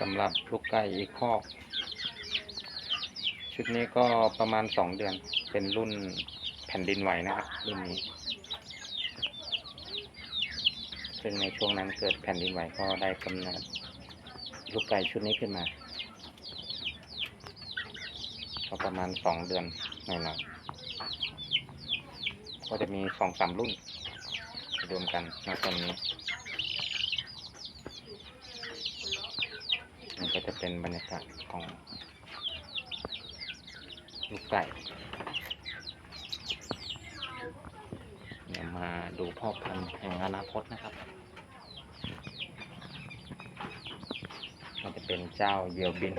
สำหรับลูกไก่อีกคอก ชุดนี้ก็ประมาณสองเดือนเป็นรุ่นแผ่นดินไหวนะครับรุ่นนี้ซึ่งในช่วงนั้นเกิดแผ่นดินไหวก็ได้กำเนิดลูกไก่ชุดนี้ขึ้นมา ก็ประมาณสองเดือนหน่อยๆก็จะมีสองสามรุ่นรวมกันในตอนนี้ มันก็ จะเป็นบรรยากาศของลูกไก่ เดี๋ยวมาดูพ่อพันธุ์แห่งอนาคตนะครับมันจะเป็นเจ้าเหยี่ยวบิน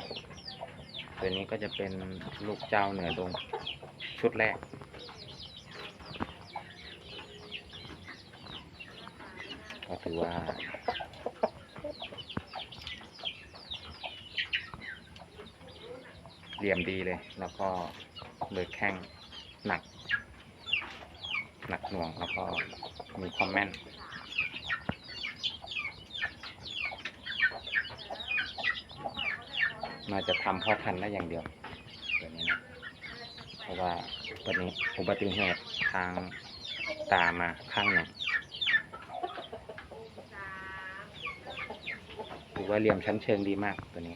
ตัวนี้ก็จะเป็นลูกเจ้าเหนือดงชุดแรกก็ถือว่า เหลี่ยมดีเลย แล้วก็เลยแข้งหนัก หนักหน่วงแล้วก็มีความแม่นน่าจะทำพ่อพันธุ์ได้อย่างเดียวตัวนี้นะเพราะว่าวันนี้อุบัติเหตุทางตามาข้างหนึ่งถือว่าเหลี่ยมชั้นเชิงดีมากตัวนี้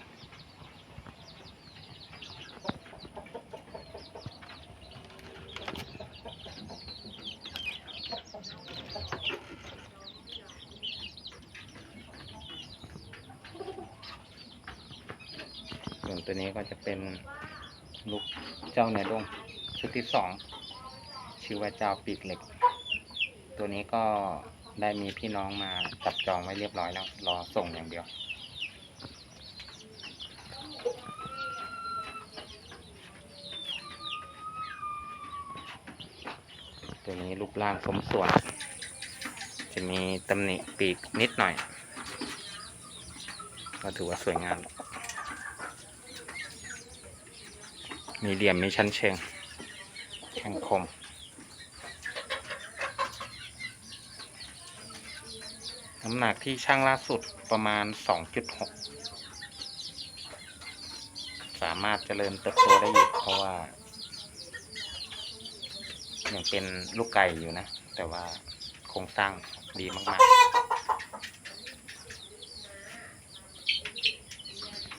ตัวนี้ก็จะเป็นลูกเจ้าเนื้อดงชุดที่สองชื่อว่าเจ้าปีกเหล็ก ตัวนี้ก็ได้มีพี่น้องมาจับจองไว้เรียบร้อยแล้ว รอส่งอย่างเดียว ตัวนี้รูปร่างสมส่วน จะมีตำหนิปีกนิดหน่อย ก็ถือว่าสวยงาม มีเหลี่ยมมีชั้นเชิงแข็งคม น้ำหนักที่ช่างล่าสุดประมาณ 2.6 สามารถเจริญเติบโตได้อยู่เพราะว่ายังเป็นลูกไก่อยู่นะ แต่ว่าโครงสร้างดีมาก ๆ